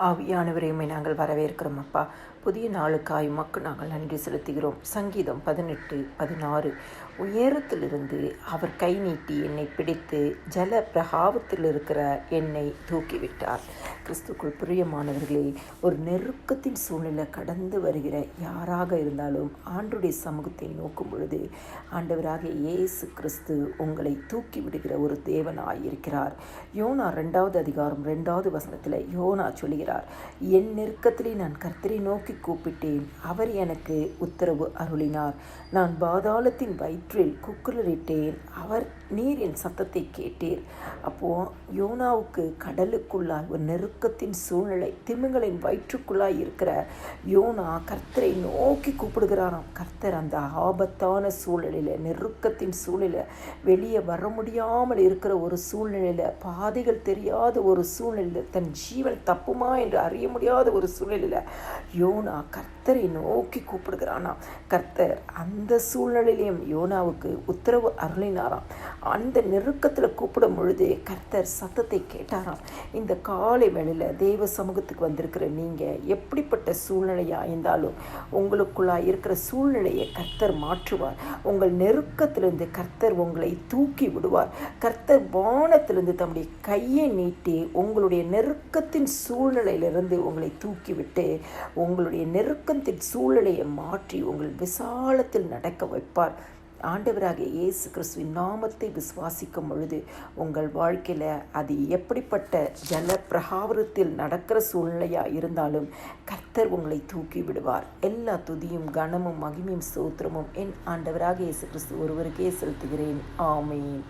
ஆவியானவரையுமே நாங்கள் வரவேற்கிறோம் அப்பா. புதிய நாளுக்காய் மக்கு நாங்கள் நன்றி செலுத்துகிறோம். சங்கீதம் பதினெட்டு பதினாறு. உயரத்திலிருந்து அவர் கை நீட்டி என்னை பிடித்து ஜல பிரகாவத்தில் இருக்கிற என்னை தூக்கிவிட்டார். கிறிஸ்துக்குள் பிரியமானவர்களே ஒரு நெருக்கத்தின் சூழ்நிலை கடந்து வருகிற யாராக இருந்தாலும் ஆண்டுடைய சமூகத்தை நோக்கும் பொழுது ஆண்டவராக இயேசு கிறிஸ்து உங்களை தூக்கி விடுகிற ஒரு தேவனாய் இருக்கிறார் யோனா ரெண்டாவது அதிகாரம் ரெண்டாவது வசனத்தில் யோனா சொல்லி சொல்கிறார். என் நெருக்கத்திலே நான் கர்த்தரை நோக்கி கூப்பிட்டேன். அவர் எனக்கு உத்தரவு அருளினார். நான் பாதாளத்தின் வயிற்றில் குக்குரலிட்டேன். அவர் நீர் என் சத்தத்தை கேட்டீர். அப்போ யோனாவுக்கு கடலுக்குள்ளாய் ஒரு நெருக்கத்தின் சூழ்நிலை திமிங்களின் வயிற்றுக்குள்ளாய் இருக்கிற யோனா கர்த்தரை நோக்கி கூப்பிடுகிறாராம். கர்த்தர் அந்த ஆபத்தான சூழ்நிலையில் நெருக்கத்தின் சூழ்நிலை வெளியே வர முடியாமல் இருக்கிற ஒரு சூழ்நிலையில் பாதைகள் தெரியாத ஒரு சூழ்நிலையில் தன் ஜீவன் தப்புமா என்று அறிய முடியாத ஒரு சூழ்நிலையில் யோனா கர்த்தரை நோக்கி கூப்பிடுகிறானா. கர்த்தர் அந்த சூழ்நிலையிலையும் யோனாவுக்கு உத்தரவு அருளினாராம். அந்த நெருக்கத்தில் கூப்பிடும் பொழுது கர்த்தர் சத்தத்தை கேட்டாராம். இந்த காலை வேளையில் தெய்வ சமூகத்துக்கு வந்திருக்கிற நீங்கள் எப்படிப்பட்ட சூழ்நிலையாக இருந்தாலும் உங்களுக்குள்ளாக இருக்கிற சூழ்நிலையை கர்த்தர் மாற்றுவார். உங்கள் நெருக்கத்திலிருந்து கர்த்தர் உங்களை தூக்கி விடுவார். கர்த்தர் வானத்திலிருந்து தம்முடைய கையை நீட்டி உங்களுடைய நெருக்கத்தின் சூழ்நிலையிலிருந்து உங்களை தூக்கிவிட்டு உங்களுடைய நெருக்கத்தின் சூழ்நிலையை மாற்றி உங்கள் விசாலத்தில் நடக்க வைப்பார். ஆண்டவராக இயேசு கிறிஸ்துவின் நாமத்தை விசுவாசிக்கும் பொழுது உங்கள் வாழ்க்கையில் அது எப்படிப்பட்ட ஜல பிரகாவரத்தில் நடக்கிற சூழ்நிலையாக இருந்தாலும் கர்த்தர் உங்களை தூக்கி விடுவார். எல்லா துதியும் கனமும் மகிமையும் சோத்திரமும் என் ஆண்டவராக இயேசு கிறிஸ்து ஒருவருக்கே செலுத்துகிறேன். ஆமேன்.